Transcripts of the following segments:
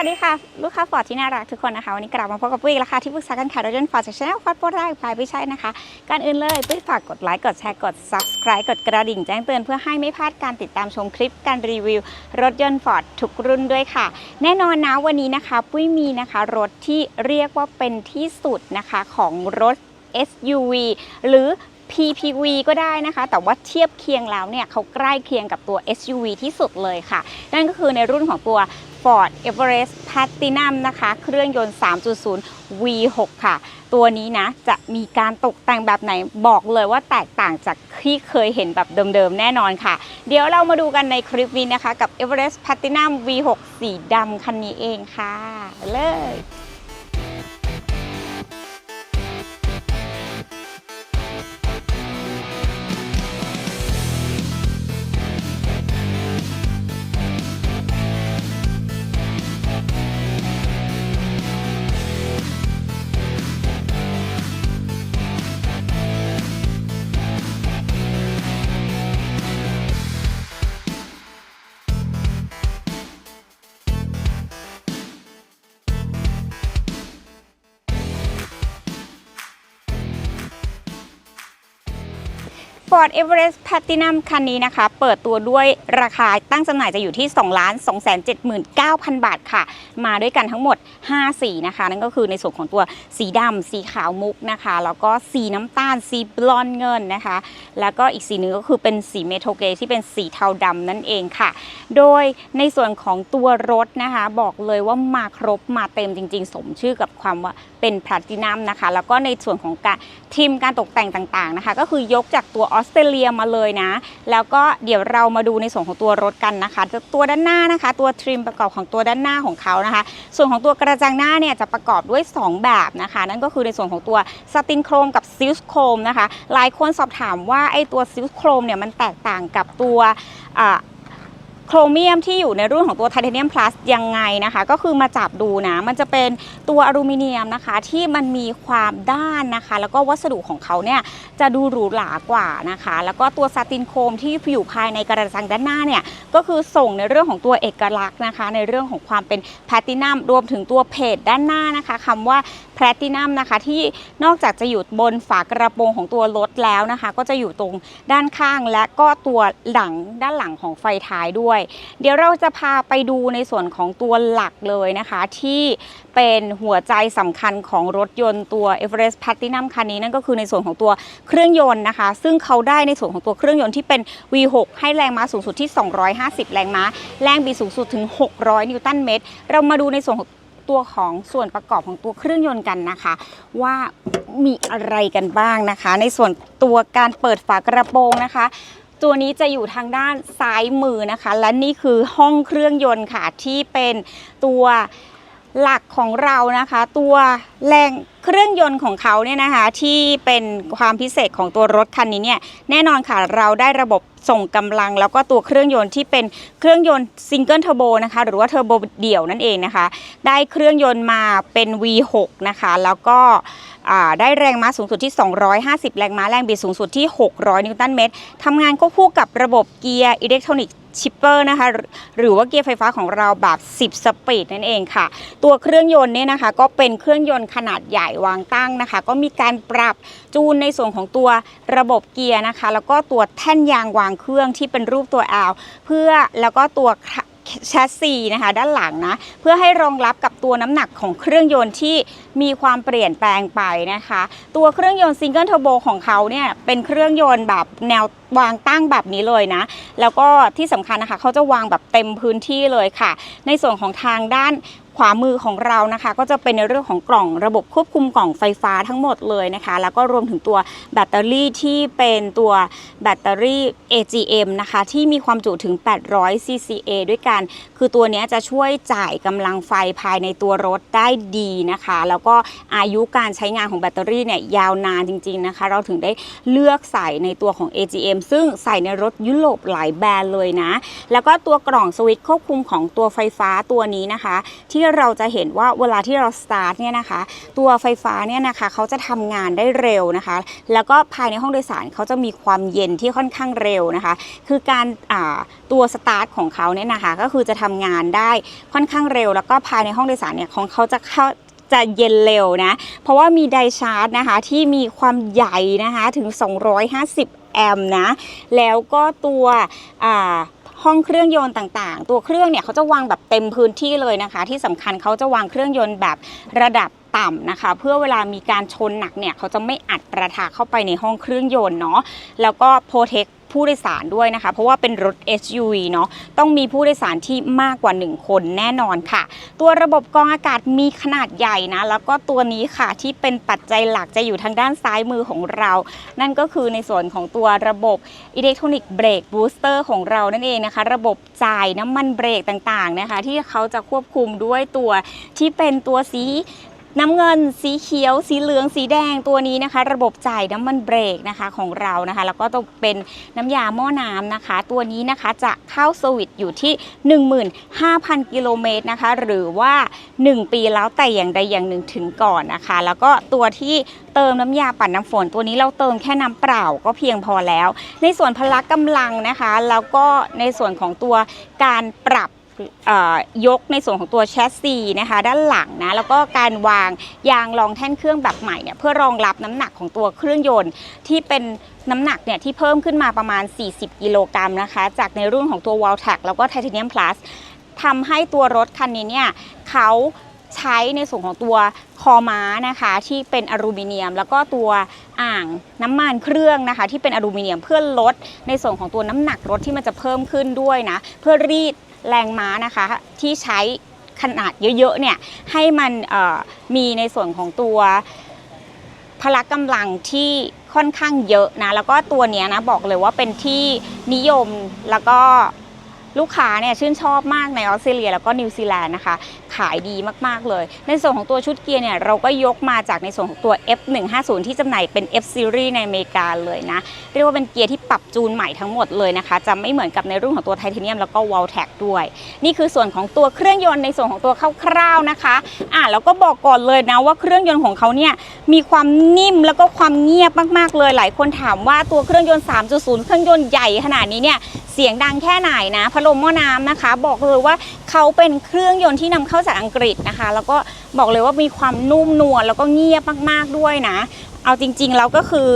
วัสดีค่ะ ลูกค้าฟอร์ดที่น่ารักทุกคนนะคะ วันนี้กลับมาพบกับปุ้ยอีกแล้วค่ะที่ปรึกษาการขายรถยนต์ฟอร์ดจากช anel ฟอร์ดโปรได้พายไม่ใช่นะคะการอื่นเลยปุ้ยฝากกดไลค์กดแชร์กด subscribe กดกระดิ่งแจ้งเตือนเพื่อให้ไม่พลาดการติดตามชมคลิปการรีวิว รถยนต์ฟอร์ดทุกรุ่นด้วยค่ะ แน่นอนนะวันนี้นะคะ ปุ้ยมีนะคะรถที่เรียกว่าเป็นที่สุดนะคะของรถ SUV หรือ PPV ก็ได้นะคะ แต่ว่าเทียบเคียงแล้วเนี่ยเขาใกล้เคียงกับตัว SUV ที่สุดเลยค่ะ นั่นก็คือในรุ่นของตัว Ford Everest Platinum นะคะ เครื่องยนต์ 3.0 V6 ค่ะ ตัวนี้นะ จะมีการตกแต่งแบบไหนบอกเลยว่าแตกต่างจากที่เคยเห็นแบบเดิมๆ แน่นอนค่ะ เดี๋ยวเรามาดูกันในคลิปนี้นะคะ กับ Everest Platinum V6 สีดำคันนี้เองค่ะ เลย Ford Everest Platinum คันนี้นะคะ เปิดตัวด้วยราคาตั้งจำหน่ายจะอยู่ที่ 2 2 7 9 0 0 บาทค่ะ มาด้วยกันทั้งหมด 5 สีนะคะ นั่นก็คือในส่วนของตัวสีดำสีขาวมุกนะคะ แล้วก็สีน้ำตาลสีบลอนด์เงินนะคะ แล้วก็อีกสีหนึงก็คือเป็นสีเมทัลเกรที่เป็นสีเทาดำนั่นเองค่ะ โดยในส่วนของตัวรถนะคะ บอกเลยว่ามาครบมาเต็มจริง ๆ สมชื่อกับความว่าเป็นแพลตินัมนะคะ แล้วก็ในส่วนของการทีมการตกแต่งต่างๆนะคะ ก็คือยกจากตัวออสเตรเลียมาเลยนะ แล้วก็เดี๋ยวเรามาดูในส่วนของตัวรถกันนะคะ ตัวด้านหน้านะคะ ตัวทริมประกอบของตัวด้านหน้าของเขานะคะ ส่วนของตัวกระจังหน้าเนี่ยจะประกอบด้วย 2 แบบนะคะ นั่นก็คือในส่วนของตัวสตินโครมกับซิลส์โครมนะคะ หลายคนสอบถามว่าไอ้ตัวซิลส์โครมเนี่ยมันแตกต่างกับตัวอ่า โครเมียมที่อยู่ในรุ่นของตัวไทเทเนียมพลัสยังไงนะคะ ก็คือมาจับดูนะ มันจะเป็นตัวอลูมิเนียมนะคะ ที่มันมีความด้านนะคะ แล้วก็วัสดุของเขาเนี่ยจะดูหรูหรากว่านะคะ แล้วก็ตัวซาตินโครมที่อยู่ภายในกระจังด้านหน้าเนี่ยก็คือส่งในเรื่องของตัวเอกลักษณ์นะคะ ในเรื่องของความเป็นแพลตินัมรวมถึงตัวเพจด้านหน้านะคะคำว่าแพลตินัมนะคะ ที่นอกจากจะอยู่บนฝากระโปรงของตัวรถแล้วนะคะ ก็จะอยู่ตรงด้านข้างและก็ตัวหลังด้านหลังของไฟท้ายด้วยเดี๋ยวเราจะพาไปดูในส่วนของตัวหลักเลยนะคะ ที่เป็นหัวใจสำคัญของรถยนต์ตัว Everest Platinum คันนี้นั่นก็คือในส่วนของตัวเครื่องยนต์นะคะ ซึ่งเขาได้ในส่วนของตัวเครื่องยนต์ที่เป็น V6 ให้แรงม้าสูงสุดที่ 250 แรงม้า แรงบิดสูงสุดถึง 600 นิวตันเมตร เรามาดูในส่วนของตัวของส่วนประกอบของตัวเครื่องยนต์กันนะคะ ว่ามีอะไรกันบ้างนะคะ ในส่วนตัวการเปิดฝากระโปรงนะคะ ตัวนี้จะอยู่ทางด้านซ้ายมือนะคะ และนี่คือห้องเครื่องยนต์ค่ะที่เป็นตัวหลักของเรานะคะ ตัวแรงเครื่องยนต์ของเขาเนี่ยนะคะ ที่เป็นความพิเศษของตัวรถคันนี้เนี่ยแน่นอนค่ะเราได้ระบบส่งกำลัง แล้วก็ตัวเครื่องยนต์ที่เป็นเครื่องยนต์ซิงเกิลเทอร์โบนะคะหรือว่าเทอร์โบเดี่ยวนั่นเองนะคะ ได้เครื่องยนต์มาเป็น V6 นะคะ แล้วก็ ได้แรงม้าสูงสุดที่ 250 แรงม้าแรงบิดสูงสุดที่ 600 นิวตันเมตรทำงานควบคู่กับระบบเกียร์อิเล็กทรอนิกส์ชิปเปอร์นะคะหรือว่าเกียร์ไฟฟ้าของเราแบบ 10 สปีดนั่นเองค่ะ ตัวเครื่องยนต์เนี่ยนะคะก็เป็นเครื่องยนต์ขนาดใหญ่วางตั้งนะคะ ก็มีการปรับจูนในส่วนของตัวระบบเกียร์นะคะ แล้วก็ตัวแท่นยางวางเครื่องที่เป็นรูปตัว L เพื่อแล้วก็ตัว แชสซีนะคะด้านหลังนะเพื่อให้รองรับกับตัวน้ำหนักของเครื่องยนต์ที่มีความเปลี่ยนแปลงไปนะคะ ตัวเครื่องยนต์ซิงเกิลเทอร์โบของเขาเนี่ยเป็นเครื่องยนต์แบบแนววางตั้งแบบนี้เลยนะ แล้วก็ที่สำคัญนะคะเขาจะวางแบบเต็มพื้นที่เลยค่ะ ในส่วนของทางด้าน ขวามือของเรานะคะก็จะเป็นในเรื่องของกล่องระบบควบคุมกล่องไฟฟ้าทั้งหมดเลยนะคะ แล้วก็รวมถึงตัวแบตเตอรี่ที่เป็นตัวแบตเตอรี่ AGM นะคะที่มีความจุถึง 800 CCA ด้วยกัน คือตัวนี้จะช่วยจ่ายกำลังไฟภายในตัวรถได้ดีนะคะ แล้วก็อายุการใช้งานของแบตเตอรี่เนี่ยยาวนานจริง ๆนะคะ เราถึงได้เลือกใส่ในตัวของ AGM ซึ่งใส่ในรถยุโรปหลายแบรนด์เลยนะ แล้วก็ตัวกล่องสวิตช์ควบคุมของตัวไฟฟ้าตัวนี้นะคะ ที่เราจะเห็นว่าเวลาที่เราสตาร์ทเนี่ยนะคะ ตัวไฟฟ้าเนี่ยนะคะเขาจะทำงานได้เร็วนะคะ แล้วก็ภายในห้องโดยสารเขาจะมีความเย็นที่ค่อนข้างเร็วนะคะ คือการตัวสตาร์ทของเขาเนี่ยนะคะ ก็คือจะทำงานได้ค่อนข้างเร็ว แล้วก็ภายในห้องโดยสารเนี่ยของเขาจะเข้าจะเย็นเร็วนะ เพราะว่ามีไดชาร์จนะคะที่มีความใหญ่นะคะถึง 250 แอมป์นะ แล้วก็ตัวอ่า ห้องเครื่องยนต์ต่างๆ ตัวเครื่องเนี่ยเขาจะวางแบบเต็มพื้นที่เลยนะคะ ที่สำคัญเขาจะวางเครื่องยนต์แบบระดับต่ำนะคะ เพื่อเวลามีการชนหนักเนี่ยเขาจะไม่อัดประทะเข้าไปในห้องเครื่องยนต์เนาะแล้วก็โปรเทค ผู้โดยสารด้วยนะคะ เพราะว่าเป็นรถ SUV เนาะต้องมีผู้โดยสารที่มากกว่า 1 คนแน่นอนค่ะ ตัวระบบกรองอากาศมีขนาดใหญ่นะแล้วก็ตัวนี้ค่ะที่เป็นปัจจัยหลักจะอยู่ทางด้านซ้ายมือของเรา นั่นก็คือในส่วนของตัวระบบอิเล็กทรอนิกส์เบรกบูสเตอร์ของเรานั่นเองนะคะ ระบบจ่ายน้ำมันเบรกต่างๆนะคะ ที่เขาจะควบคุมด้วยตัวที่เป็นตัวสี น้ำเงินสีเขียว สีเหลืองสีแดงตัวนี้นะคะ ระบบจ่ายน้ำมันเบรกนะคะของเรานะคะ แล้วก็ต้องเป็นน้ำยาหม้อน้ำนะคะ ตัวนี้นะคะจะเข้าสวิตช์อยู่ที่ 15,000 กิโลเมตรนะคะ หรือว่า 1 ปีแล้วแต่อย่างใดอย่างหนึ่งถึงก่อนนะคะ แล้วก็ตัวที่เติมน้ำยาปั่นน้ำฝนตัวนี้เราเติมแค่น้ำเปล่าก็เพียงพอแล้ว ในส่วนพละกำลังนะคะ แล้วก็ในส่วนของตัวการปรับ ยกในส่วนของตัวแชสซีนะคะด้านหลังนะแล้วก็การวางยางรองแท่นเครื่องแบบใหม่เนี่ยเพื่อรองรับน้ำหนักของตัวเครื่องยนต์ ที่เป็นน้ำหนักเนี่ยที่เพิ่มขึ้นมาประมาณ 40 กิโลกรัมนะคะ จากในรุ่นของตัว w a l t a c แล้วก็ Titanium Plus ทำให้ตัวรถคันนี้เนี่ยเขาใช้ในส่วนของตัวคอม้านะคะที่เป็นอลูมิเนียม แล้วก็ตัวอ่างน้ำมันเครื่องนะคะ ที่เป็นอลูมิเนียมเพื่อลดในส่วนของตัวน้ำหนักรถที่มันจะเพิ่มขึ้นด้วยนะ เพื่อรีด แรงม้านะคะที่ใช้ขนาดเยอะๆเนี่ยให้มันมีในส่วนของตัวพละกำลังที่ค่อนข้างเยอะนะแล้วก็ตัวเนี้ยนะบอกเลยว่าเป็นที่นิยมแล้วก็ ลูกค้าเนี่ยชื่นชอบมากในออสเตรเลียแล้วก็นิวซีแลนด์นะคะ ขายดีมากๆเลย ในส่วนของตัวชุดเกียร์เนี่ยเราก็ยกมาจากในส่วนของตัว F150 ที่จำหน่ายเป็น F Series ในอเมริกาเลยนะ เรียกว่าเป็นเกียร์ที่ปรับจูนใหม่ทั้งหมดเลยนะคะ จะไม่เหมือนกับในรุ่นของตัวไทเทเนียมแล้วก็ w a l t a c ด้วย นี่คือส่วนของตัวเครื่องยนต์ในส่วนของตัวคร่าวๆนะคะอะแล้วก็บอกก่อนเลยนะว่าเครื่องยนต์ของเขาเนี่ยมีความนิ่มแล้วก็ความเงียบมากๆเลย หลายคนถามว่าตัวเครื่องยนต์ 3.0 เครื่องยนต์ใหญ่ขนาดนี้เนี่ย สียงดังแค่ไหนนะพัดลมหม้อน้ำนะคะ บอกเลยว่าเขาเป็นเครื่องยนต์ที่นำเข้าจากอังกฤษนะคะ แล้วก็บอกเลยว่ามีความนุ่มนวลแล้วก็เงียบมากๆด้วยนะ เอาจริงๆแล้วก็คือ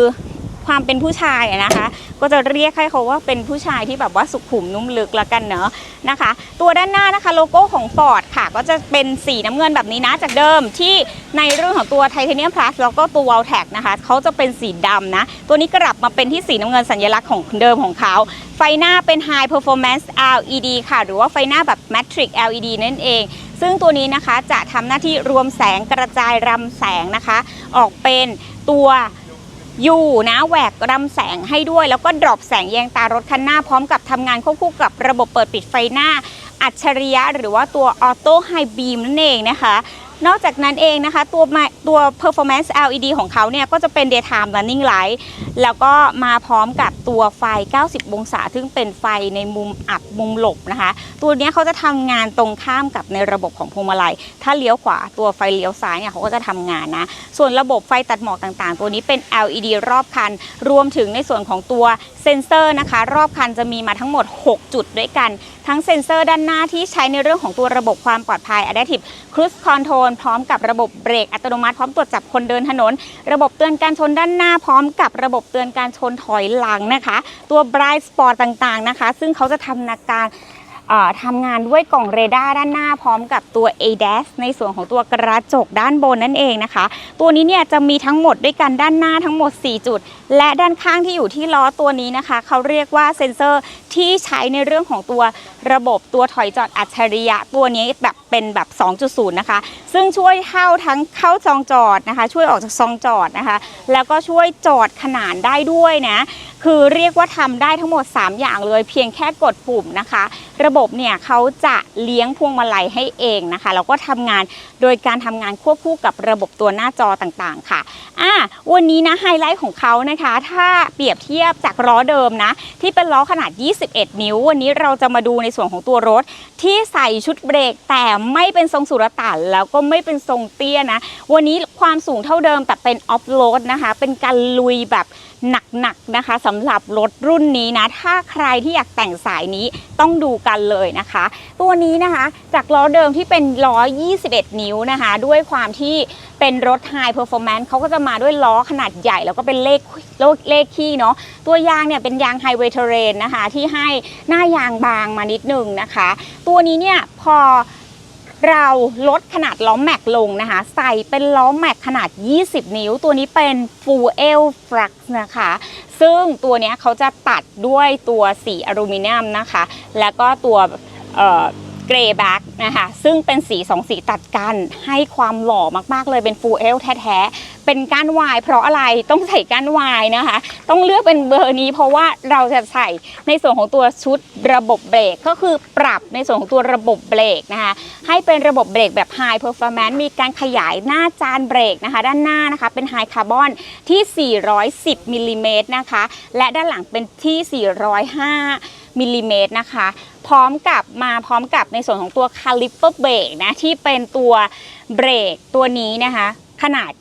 ความเป็นผู้ชายนะคะ ก็จะเรียกให้เขาว่าเป็นผู้ชายที่แบบว่าสุขุมนุ่มลึกละกันเนอะนะคะ ตัวด้านหน้านะคะโลโก้ของ Ford ค่ะ ก็จะเป็นสีน้ำเงินแบบนี้นะ จากเดิมที่ในเรื่องของตัว Titanium Plus แล้วก็ตัว w a l t a c นะคะเขาจะเป็นสีดำนะ ตัวนี้กลับมาเป็นที่สีน้ำเงินสัญลักษณ์ของเดิมของเขาไฟหน้าเป็น High Performance LED ค่ะ หรือว่าไฟหน้าแบบ Matrix LED นั่นเอง ซึ่งตัวนี้นะคะจะทำหน้าที่รวมแสงกระจายรำแสงนะคะ ออกเป็นตัว อยู่นะแหวกรำแสงให้ด้วย แล้วก็ดรอปแสงแยงตารถคันหน้าพร้อมกับทำงานควบคู่กับระบบเปิดปิดไฟหน้าอัจฉริยะหรือว่าตัวออโต้ไฮบีมนั่นเองนะคะ นอกจากนั้นเองนะคะ ตัวมาตัว performance LED ของเขาเนี่ย ก็จะเป็น daytime running light แล้วก็มาพร้อมกับตัวไฟ 90 องศา ซึ่งเป็นไฟในมุมอับมุมหลบนะคะ ตัวนี้เขาจะทำงานตรงข้ามกับในระบบของพวงมาลัย ถ้าเลี้ยวขวาตัวไฟเลี้ยวซ้ายเนี่ยเขาก็จะทำงานนะ ส่วนระบบไฟตัดหมอกต่างๆ ตัวนี้เป็น LED รอบคัน รวมถึงในส่วนของตัวเซ็นเซอร์นะคะ รอบคันจะมีมาทั้งหมด 6 จุดด้วยกัน ทั้งเซ็นเซอร์ด้านหน้าที่ใช้ในเรื่องของตัวระบบความปลอดภัย Adaptive Cruise Control พร้อมกับระบบเบรกอัตโนมัติพร้อมตรวจจับคนเดินถนน ระบบเตือนการชนด้านหน้าพร้อมกับระบบเตือนการชนถอยหลังนะคะ ตัว Bright Spot ต่างๆนะคะ ซึ่งเขาจะทำนาการ ทำงานด้วยกล่องเรดาร์ด้านหน้าพร้อมกับตัว ADAS ในส่วนของตัวกระจกด้านบนนั่นเองนะคะ ตัวนี้เนี่ยจะมีทั้งหมดด้วยกันด้านหน้าทั้งหมด 4 จุด และด้านข้างที่อยู่ที่ล้อตัวนี้นะคะ เขาเรียกว่าเซ็นเซอร์ที่ใช้ในเรื่องของตัวระบบตัวถอยจอดอัจฉริยะ ตัวนี้แบบเป็นแบบ 2.0 นะคะ ซึ่งช่วยเข้าทั้งเข้าซองจอดนะคะ ช่วยออกจากซองจอดนะคะ แล้วก็ช่วยจอดขนานได้ด้วยนะ คือเรียกว่าทำได้ทั้งหมด 3 อย่างเลยเพียงแค่กดปุ่มนะคะระบบเนี่ยเขาจะเลี้ยงพวงมาลัยให้เองนะคะแล้วก็ทำงานโดยการทำงานควบคู่กับระบบตัวหน้าจอต่างๆ ค่ะอะวันนี้นะไฮไลท์ของเขานะคะ ถ้าเปรียบเทียบจากล้อเดิมนะ ที่เป็นล้อขนาด 21 นิ้ว วันนี้เราจะมาดูในส่วนของตัวรถ ที่ใส่ชุดเบรก แต่ไม่เป็นทรงสุรต่านแล้วก็ไม่เป็นทรงเตี้ยนะ วันนี้ความสูงเท่าเดิมแต่เป็นออฟโรดนะคะ เป็นการลุยแบบ หนักๆนะคะสำหรับรถรุ่นนี้นะ ถ้าใครที่อยากแต่งสายนี้ต้องดูกันเลยนะคะ ตัวนี้นะคะจากล้อเดิมที่เป็นล้อ 21 นิ้วนะคะ ด้วยความที่เป็นรถ High Performance เขาก็จะมาด้วยล้อขนาดใหญ่ แล้วก็เป็นเลขเลขเลขขี้เนาะตัวยางเนี่ยเป็นยาง Highway Terrain นะคะ ที่ให้หน้ายางบางมานิดนึงนะคะ ตัวนี้เนี่ยพอ เราลดขนาดล้อแม็กลงนะคะ ใส่เป็นล้อแม็กขนาด 20 นิ้ว ตัวนี้เป็น Full L Flux นะคะ ซึ่งตัวนี้เขาจะตัดด้วยตัวสีอลูมิเนียมนะคะ แล้วก็ตัว เกรย์แบ็กนะคะซึ่งเป็นสีสองสีตัดกันให้ความหล่อมากๆเลยเป็น Full L แท้ๆ เป็นก้านวายเพราะอะไรต้องใส่ก้านวายนะคะ ต้องเลือกเป็นเบอร์นี้เพราะว่าเราจะใส่ในส่วนของตัวชุดระบบเบรก ก็คือปรับในส่วนของตัวระบบเบรกนะคะให้เป็นระบบเบรกแบบ High Performance มีการขยายหน้าจานเบรกนะคะ ด้านหน้านะคะเป็น High Carbon ที่ 410มิลลิเมตรนะคะและด้านหลังเป็นที่ 405 มิลลิเมตรนะคะ พร้อมกับมาพร้อมกับในส่วนของตัวคาลิปเปอร์เบรกนะที่เป็นตัวเบรกตัวนี้นะคะ ขนาด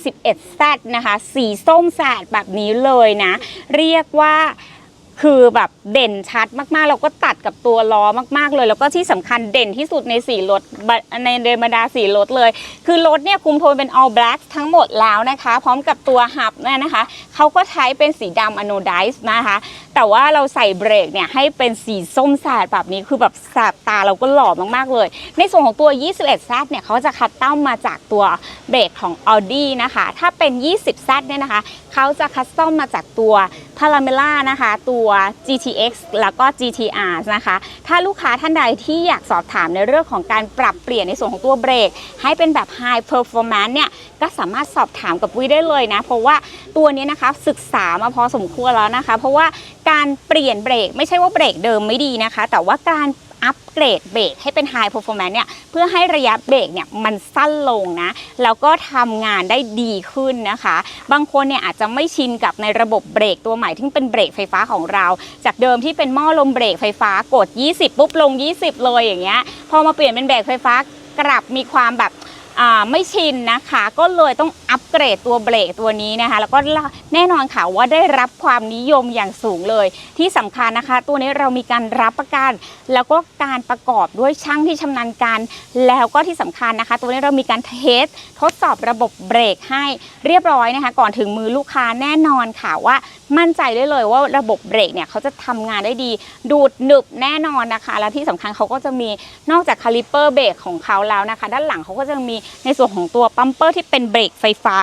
21 Z นะคะ สีส้มแสดแบบนี้เลยนะ เรียกว่า คือแบบเด่นชัดมากๆแล้วก็ตัดกับตัวล้อมากๆเลย แล้วก็ที่สำคัญเด่นที่สุดในสีรถในเดบรรดาสีรถเลย คือรถเนี่ยคุมโทนเป็น all black ทั้งหมดแล้วนะคะ พร้อมกับตัวหับเนี่ยนะคะ เขาก็ใช้เป็นสีดำ anodized นะคะ แต่ว่าเราใส่เบรกเนี่ยให้เป็นสีส้มแสดแบบนี้คือแบบแสบตาเราก็หล่อมากๆเลย ในส่วนของตัว 21 z เนี่ยเขาจะคัดเต้ามาจากตัวเบรกของ Audi นะคะ ถ้าเป็น 20 z เนี่ยนะคะเขาจะคัสตอมมาจากตัว a r a m e l a นะคะ ตัว GTX แล้วก็ GTR นะคะ ถ้าลูกค้าท่านใดที่อยากสอบถามในเรื่องของการปรับเปลี่ยนในส่วนของตัวเบรก ให้เป็นแบบ High Performance เนี่ย ก็สามารถสอบถามกับวิได้เลยนะ เพราะว่าตัวนี้นะคะศึกษามาพอสมควรแล้วนะคะ เพราะว่าการเปลี่ยนเบรกไม่ใช่ว่าเบรกเดิมไม่ดีนะคะ แต่ว่าการ อัปเกรดเบรกให้เป็น High Performance เนี่ยเพื่อให้ระยะเบรกเนี่ยมันสั้นลงนะ แล้วก็ทำงานได้ดีขึ้นนะคะ บางคนเนี่ยอาจจะไม่ชินกับในระบบเบรกตัวใหม่ที่เป็นเบรกไฟฟ้าของเรา จากเดิมที่เป็นหม้อลมเบรกไฟฟ้ากด 20 ปุ๊บลง 20 เลยอย่างเงี้ยพอมาเปลี่ยนเป็นเบรกไฟฟ้ากลับมีความแบบ ไม่ชินนะคะ ก็เลยต้องอัปเกรดตัวเบรกตัวนี้นะคะ แล้วก็แน่นอนค่ะว่าได้รับความนิยมอย่างสูงเลย ที่สำคัญนะคะ ตัวนี้เรามีการรับประกัน แล้วก็การประกอบด้วยช่างที่ชำนาญการ แล้วก็ที่สำคัญนะคะ ตัวนี้เรามีการเทสทดสอบระบบเบรกให้เรียบร้อยนะคะ ก่อนถึงมือลูกค้าแน่นอนค่ะว่ามั่นใจได้เลยว่าระบบเบรกเนี่ยเขาจะทำงานได้ดี ดูดหนึบแน่นอนนะคะ และที่สำคัญเขาก็จะมีนอกจากคาลิเปอร์เบรกของเขาแล้วนะคะ ด้านหลังเขาก็จะมีในส่วนของตัวปั๊มเปอร์ที่เป็นเบรกไฟฟ้า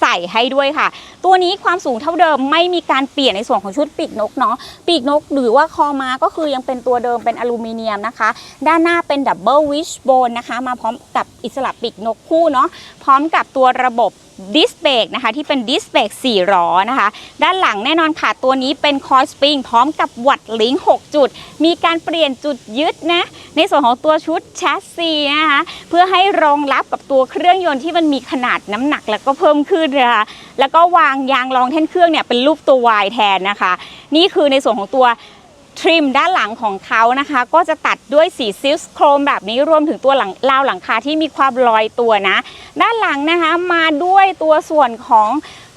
ใส่ให้ด้วยค่ะ ตัวนี้ความสูงเท่าเดิมไม่มีการเปลี่ยนในส่วนของชุดปีกนกเนาะปีกนกหรือว่าคอมาก็คือยังเป็นตัวเดิมเป็นอลูมิเนียมนะคะ ด้านหน้าเป็นดับเบิลวิชโบนนะคะ มาพร้อมกับอิสระปีกนกคู่เนาะพร้อมกับตัวระบบ ดิสเบรกนะคะที่เป็นดิสเบรก4ล้อนะคะ ด้านหลังแน่นอนค่ะตัวนี้เป็นคอยสปริงพร้อมกับวัดลิงก์6จุด มีการเปลี่ยนจุดยึดนะในส่วนของตัวชุดแชสซีนะคะเพื่อให้รองรับกับตัวเครื่องยนต์ที่มันมีขนาดน้ำหนักแล้วก็เพิ่มขึ้นนะคะแล้วก็วางยางรองแท่นเครื่องเนี่ยเป็นรูปตัว Y แทนนะคะ นี่คือในส่วนของตัว ทริมด้านหลังของเขานะคะ ก็จะตัดด้วยสีซิลส์โครมแบบนี้รวมถึงตัวหลังราวหลังคาที่มีความลอยตัวนะ ด้านหลังนะคะมาด้วยตัวส่วนของ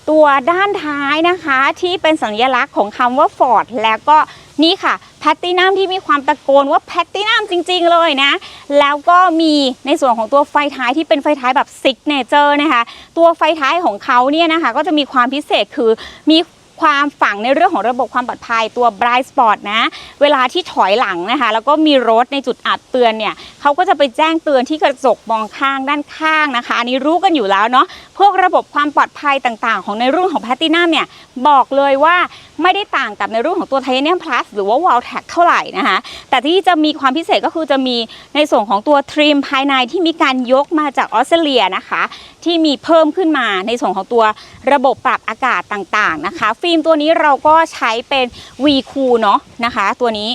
ตัวด้านท้ายนะคะ ที่เป็นสัญลักษณ์ของคำว่า Ford แล้วก็นี่ค่ะแพตตินัมที่มีความตะโกนว่าแพตตินัมจริง ๆ เลยนะ แล้วก็มีในส่วนของตัวไฟท้ายที่เป็นไฟท้ายแบบซิกเนเจอร์นะคะ ตัวไฟท้ายของเขาเนี่ยนะคะ ก็จะมีความพิเศษคือมี ความฝังในเรื่องของระบบความปลอดภัยตัว Bright Spot นะ เวลาที่ถอยหลังนะคะ แล้วก็มีรถในจุดอัดเตือนเนี่ยเขาก็จะไปแจ้งเตือนที่กระจกมองข้างด้านข้างนะคะ อันนี้รู้กันอยู่แล้วเนาะพวกระบบความปลอดภัยต่างๆ ของในรุ่นของ Platinum เนี่ยบอกเลยว่าไม่ได้ต่างกับในรุ่นของตัว Titanium Plus หรือว่า w a l t a c เท่าไหร่นะคะ แต่ที่จะมีความพิเศษก็คือจะมีในส่วนของตัวทริมภายในที่มีการยกมาจากออสเตรเลียนะคะ ที่มีเพิ่มขึ้นมาในส่วนของตัวระบบปรับอากาศต่างๆนะคะฟีฟิล์มตัวนี้เราก็ใช้เป็น V Cool เนาะนะคะตัวนี้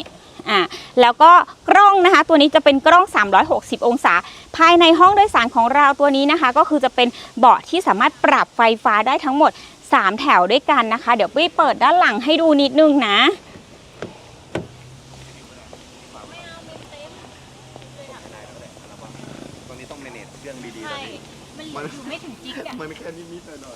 อ่าแล้วก็กล้องนะคะ ตัวนี้จะเป็นกล้อง 360 องศา ภายในห้องโดยสารของเราตัวนี้นะคะ ก็คือจะเป็นเบาะที่สามารถปรับไฟฟ้าได้ทั้งหมด 3 แถวด้วยกันนะคะ เดี๋ยวปุ้ยเปิดด้านหลังให้ดูนิดนึงนะตอนนี้ต้องเมเนจเครื่องดีๆใช่แล้วพี่มันอยู่ไม่ถึงจิกอะมันแค่นิดๆหน่อย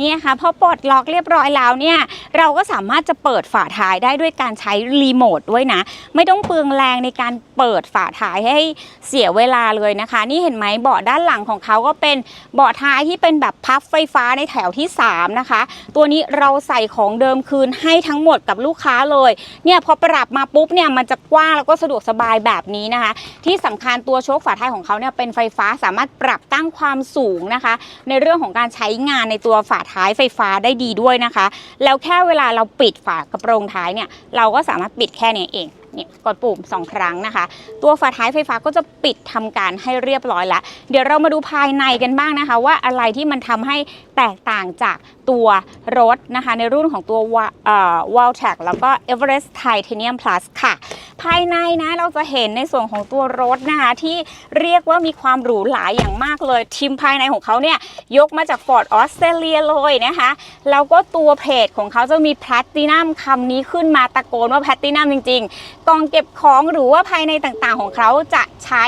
นี่นะคะพอปลดล็อกเรียบร้อยแล้วเนี่ยเราก็สามารถจะเปิดฝาท้ายได้ด้วยการใช้รีโมทด้วยนะ ไม่ต้องเปลืองแรงในการเปิดฝาท้ายให้เสียเวลาเลยนะคะ นี่เห็นไหมเบาะด้านหลังของเขาก็เป็นเบาะท้ายที่เป็นแบบพับไฟฟ้าในแถวที่ 3 นะคะ ตัวนี้เราใส่ของเดิมคืนให้ทั้งหมดกับลูกค้าเลยเนี่ยพอปรับมาปุ๊บเนี่ยมันจะกว้างแล้วก็สะดวกสบายแบบนี้นะคะ ที่สำคัญตัวโชคฝาท้ายของเขาเนี่ยเป็นไฟฟ้าสามารถปรับตั้งความสูงนะคะ ในเรื่องของการใช้งานในตัวฝาท้ายไฟฟ้าได้ดีด้วยนะคะ แล้วแค่เวลาเราปิดฝากระโปรงท้ายเนี่ย เราก็สามารถปิดแค่นี้เอง เนี่ยกดปุ่ม 2 ครั้งนะคะ ตัวฝาท้ายไฟฟ้าก็จะปิดทำการให้เรียบร้อยแล้ว เดี๋ยวเรามาดูภายในกันบ้างนะคะ ว่าอะไรที่มันทำให้แตกต่างจากตัวรถนะคะ ในรุ่นของตัววอลแท็กแล้วก็ Everest Titanium Plus ค่ะ ภายในนะเราจะเห็นในส่วนของตัวรถนะคะ ที่เรียกว่ามีความหรูหราอย่างมากเลย ทีมภายในของเขาเนี่ยยกมาจากฟอร์ดออสเตรเลียเลยนะคะ แล้วก็ตัวเพจของเขาจะมีแพลตตินัมคำนี้ขึ้นมาตะโกนว่าแพลตตินัมจริง ๆกองเก็บของหรือว่าภายในต่างๆของเขาจะใช้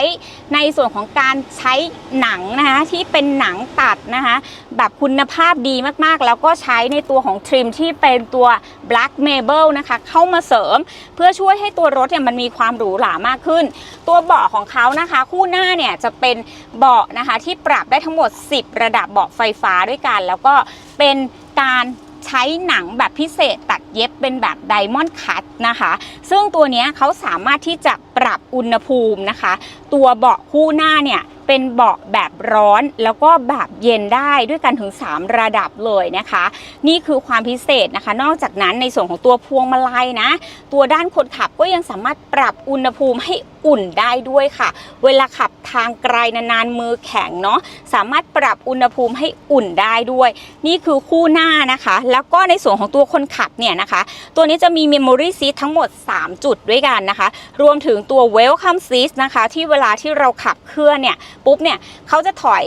ในส่วนของการใช้หนังนะคะที่เป็นหนังตัดนะคะแบบคุณภาพดีมากๆ แล้วก็ใช้ในตัวของทริมที่เป็นตัว Black Marble นะคะเข้ามาเสริม เพื่อช่วยให้ตัวรถเนี่ยมันมีความหรูหรามากขึ้น ตัวเบาะของเขานะคะ คู่หน้าเนี่ยจะเป็นเบาะนะคะที่ปรับได้ทั้งหมด 10 ระดับเบาะไฟฟ้าด้วยกัน แล้วก็เป็นการ ใช้หนังแบบพิเศษตัดเย็บเป็นแบบไดมอนด์คัตนะคะ ซึ่งตัวนี้เขาสามารถที่จะปรับอุณหภูมินะคะ ตัวเบาะคู่หน้าเนี่ยเป็นเบาะแบบร้อนแล้วก็แบบเย็นได้ด้วยกันถึง 3 ระดับเลยนะคะ นี่คือความพิเศษนะคะ นอกจากนั้นในส่วนของตัวพวงมาลัยนะ ตัวด้านคนขับก็ยังสามารถปรับอุณหภูมิให้อุ่นได้ด้วยค่ะ เวลาขับทางไกลนานๆมือแข็งเนาะสามารถปรับอุณหภูมิให้อุ่นได้ด้วย นี่คือคู่หน้านะคะ แล้วก็ในส่วนของตัวคนขับเนี่ยนะคะ ตัวนี้จะมี Memory Seat ทั้งหมด 3 จุดด้วยกันนะคะ รวมถึงตัว Welcome Seat นะคะ ที่เวลาที่เราขับเคลื่อนเนี่ย ปุ๊บเนี่ยเขาจะถอย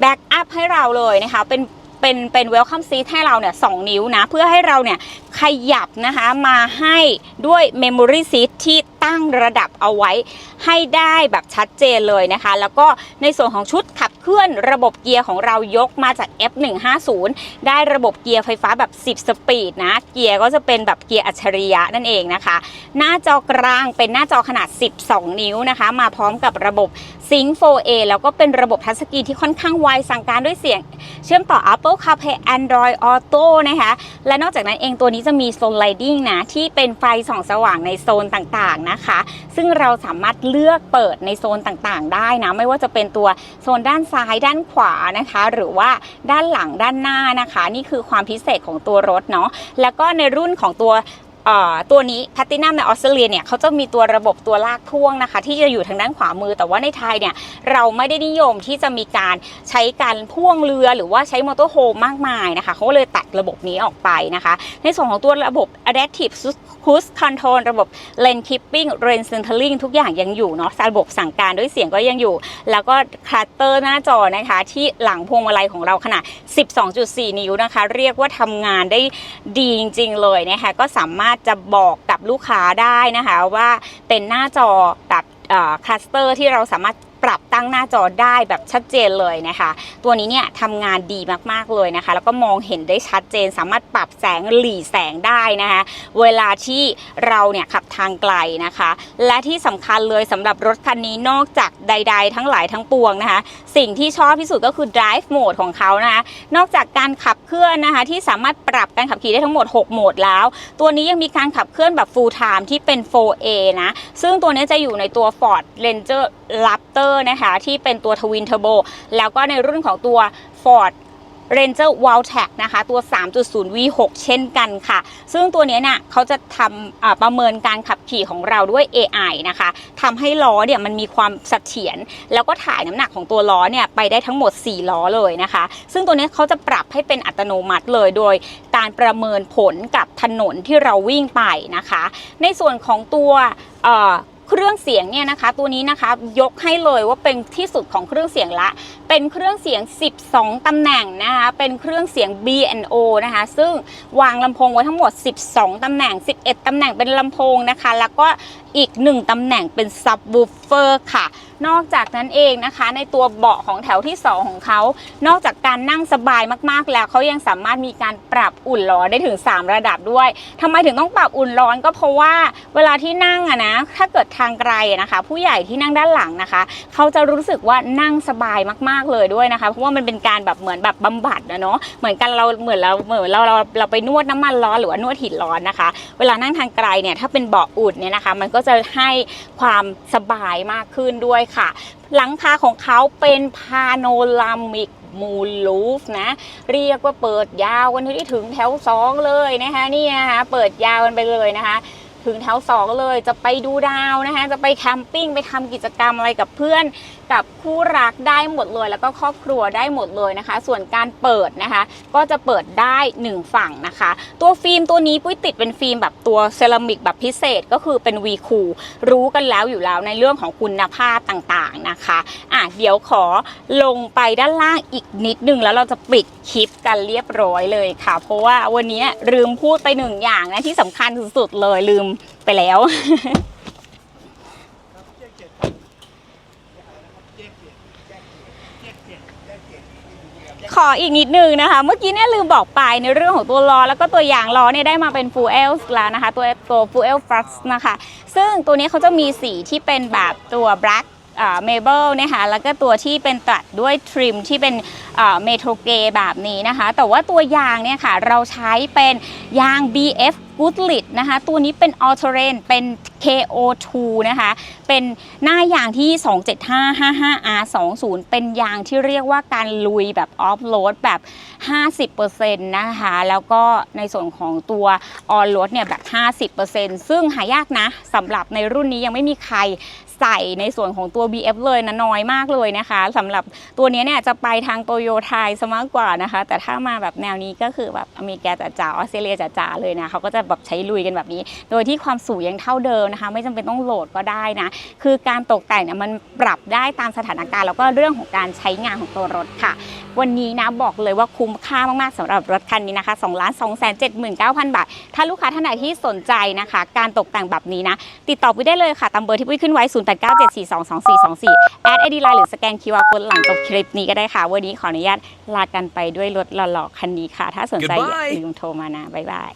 แบ็กอัพให้เราเลยนะคะ เป็นเป็นเป็น welcome seat ให้เราเนี่ยสองนิ้วนะ เพื่อให้เราเนี่ยขยับนะคะมาให้ด้วย memory seat ที่ ตั้งระดับเอาไว้ให้ได้แบบชัดเจนเลยนะคะ แล้วก็ในส่วนของชุดขับเคลื่อนระบบเกียร์ของเรายกมาจาก F150 ได้ระบบเกียร์ไฟฟ้าแบบ 10 สปีดนะ เกียร์ก็จะเป็นแบบเกียร์อัจฉริยะนั่นเองนะคะ หน้าจอกลางเป็นหน้าจอขนาด 12 นิ้วนะคะ มาพร้อมกับระบบ Sync 4A แล้วก็เป็นระบบทัชสกรีนที่ค่อนข้างไวสั่งการด้วยเสียง เชื่อมต่อ Apple CarPlay Android Auto นะคะ และนอกจากนั้นเองตัวนี้จะมีโซน Lighting นะ ที่เป็นไฟส่องสว่างในโซนต่างๆนะคะ ซึ่งเราสามารถเลือกเปิดในโซนต่างๆ ได้นะ ไม่ว่าจะเป็นตัวโซนด้านซ้ายด้านขวานะคะ หรือว่าด้านหลังด้านหน้านะคะ นี่คือความพิเศษของตัวรถเนาะแล้วก็ในรุ่นของตัว ตัวนี้แพตตินัมในออสเตรเลียเนี่ยเขาจะมีตัวระบบตัวลากพ่วงนะคะ ที่จะอยู่ทางด้านขวามือ แต่ว่าในไทยเนี่ยเราไม่ได้นิยมที่จะมีการใช้การพ่วงเรือหรือว่าใช้มอเตอร์โฮมมากมายนะคะเขาก็เลยตัดระบบนี้ออกไปนะคะ ในส่วนของตัวระบบ Adaptive Cruise Control ระบบ Lane Keeping Lane Centering ทุกอย่างยังอยู่เนาะระบบสั่งการด้วยเสียงก็ยังอยู่ แล้วก็คลัตเตอร์หน้าจอนะคะ ที่หลังพวงมาลัยของเราขนาด 12.4 นิ้วนะคะ เรียกว่าทำงานได้ดีจริง ๆ เลยนะคะก็สามารถจะบอกกับลูกค้าได้นะคะว่าเป็นหน้าจอแบบคลัสเตอร์ที่เราสามารถ ปรับตั้งหน้าจอได้แบบชัดเจนเลยนะคะ ตัวนี้เนี่ยทำงานดีมากๆเลยนะคะ แล้วก็มองเห็นได้ชัดเจน สามารถปรับแสงหลีแสงได้นะคะ เวลาที่เราเนี่ยขับทางไกลนะคะ และที่สำคัญเลยสำหรับรถคันนี้นอกจากใด ๆ ทั้งหลายทั้งปวงนะคะ สิ่งที่ชอบที่สุดก็คือ drive mode ของเขานะคะ นอกจากการขับเคลื่อนนะคะ ที่สามารถปรับการขับขี่ได้ทั้งหมด 6 โหมดแล้ว ตัวนี้ยังมีการขับเคลื่อนแบบ full time ที่เป็น 4A นะ ซึ่งตัวนี้จะอยู่ในตัว Ford Ranger Raptor นะคะ ที่เป็นตัว Twin Turbo แล้วก็ในรุ่นของตัว Ford Ranger w a l t a c นะคะ ตัว 3.0 V6 เช่นกันค่ะ ซึ่งตัวนี้เนี่ยเขาจะทำประเมินการขับขี่ของเราด้วย AI นะคะทำให้ล้อเนี่ยมันมีความเสถียรแล้วก็ถ่ายน้ำหนักของตัวล้อเนี่ยไปได้ทั้งหมด 4 ล้อเลยนะคะ ซึ่งตัวนี้เขาจะปรับให้เป็นอัตโนมัติเลยโดยการประเมินผลกับถนนที่เราวิ่งไปนะคะ ในส่วนของตัว เครื่องเสียงเนี่ยนะคะ ตัวนี้นะคะยกให้เลยว่าเป็นที่สุดของเครื่องเสียงละ เป็นเครื่องเสียง 12 ตำแหน่งนะคะเป็นเครื่องเสียง B&O นะคะ ซึ่งวางลำโพงไว้ทั้งหมด 12 ตำแหน่ง 11 ตำแหน่งเป็นลำโพงนะคะ แล้วก็อีก 1 ตำแหน่งเป็นซับวูฟเฟอร์ค่ะ นอกจากนั้นเองนะคะ ในตัวเบาะของแถวที่ 2 ของเขา นอกจากการนั่งสบายมากๆแล้วเขายังสามารถมีการปรับอุ่นร้อนได้ถึง 3 ระดับด้วยทำไมถึงต้องปรับอุ่นร้อนก็เพราะว่าเวลาที่นั่งอะนะถ้าเกิดทางไกลนะคะ ผู้ใหญ่ที่นั่งด้านหลังนะคะเขาจะรู้สึกว่านั่งสบายมาก ๆเลยด้วยนะคะ เพราะว่ามันเป็นการแบบเหมือนแบบบำบัดนะเนาะเหมือนกันเราเหมือนเราเหมือนเราเราเราไปนวดน้ำมันร้อนหรือว่านวดหินร้อนนะคะ เวลานั่งทางไกลเนี่ยถ้าเป็นเบาะอุ่นเนี่ยนะคะ มันก็จะให้ความสบายมากขึ้นด้วยค่ะ หลังคาของเขาเป็นพาโนรามิกมูลลูฟนะ เรียกว่าเปิดยาวกันที่ถึงแถว 2 เลยนะคะนี่นะคะเปิดยาวกันไปเลยนะคะ ถึงแถวสองเลยจะไปดูดาวนะคะจะไปแคมปิ้งไปทำกิจกรรมอะไรกับเพื่อน กับคู่รักได้หมดเลย แล้วก็ครอบครัวได้หมดเลยนะคะ ส่วนการเปิดนะคะ ก็จะเปิดได้ 1 ฝั่งนะคะ ตัวฟิล์มตัวนี้ปุ้ยติดเป็นฟิล์มแบบตัวเซรามิกแบบพิเศษก็คือเป็น V คูรู้กันแล้วอยู่แล้วในเรื่องของคุณภาพต่างๆนะคะอะเดี๋ยวขอลงไปด้านล่างอีกนิดนึงแล้วเราจะปิดคลิปกันเรียบร้อยเลยค่ะ เพราะว่าวันนี้ลืมพูดไปหนึ่งอย่างนะที่สำคัญสุดๆเลยลืมไปแล้ว ขออีกนิดนึงนะคะ เมื่อกี้เนี่ยลืมบอกไปในเรื่องของตัวล้อ แล้วก็ตัวอย่างล้อเนี่ยได้มาเป็น Full L แล้วนะคะ ตัวตัว Full L Flux นะคะ ซึ่งตัวนี้เขาจะมีสีที่เป็นแบบตัว black เมเบิลนะคะแล้วก็ตัวที่เป็นตัดด้วยทริมที่เป็นเมโทรเกแบบนี้นะคะ แต่ว่าตัวยางเนี่ยค่ะ เราใช้เป็นยาง BF Woodlit นะคะ ตัวนี้เป็น All Terrain เป็น KO2 นะคะ เป็นหน้ายางที่ 27555R20 เป็นยางที่เรียกว่าการลุยแบบออฟโรดแบบ 50%นะคะ แล้วก็ในส่วนของตัวออนโรดเนี่ยแบบ 50%ซึ่งหายากนะสำหรับในรุ่นนี้ยังไม่มีใครใส่ในส่วนของตัว BF เลยนะน้อยมากเลยนะคะสำหรับตัวนี้เนี่ยจะไปทางโตโยไทยซะมากกว่านะคะ แต่ถ้ามาแบบแนวนี้ก็คือแบบอเมริกาจ๋าๆออสเตรเลียจ๋าๆเลยนะเขาก็จะแบบใช้ลุยกันแบบนี้ โดยที่ความสูงยังเท่าเดิมนะคะ ไม่จำเป็นต้องโหลดก็ได้นะ คือการตกแต่งเนี่ยมันปรับได้ตามสถานการณ์ แล้วก็เรื่องของการใช้งานของตัวรถค่ะ วันนี้นะบอกเลยว่าคุ้มค่ามากๆสำหรับรถคันนี้นะคะ2 2 7 9 0 0 0 บาท ถ้าลูกค้าท่านไหนที่สนใจนะคะ การตกแต่งแบบนี้นะ ติดต่อไปได้เลยค่ะตามเบอร์ที่ปุ้ยขึ้นไว้ 0897422424แอดไอดีไลน์หรือสแกน QR Code หลังจบคลิปนี้ก็ได้ค่ะ วันนี้ขออนุญาตลากันไปด้วยรถหล่อๆคันนี้ค่ะ ถ้าสนใจอย่าลืมโทรมานะบ๊ายบาย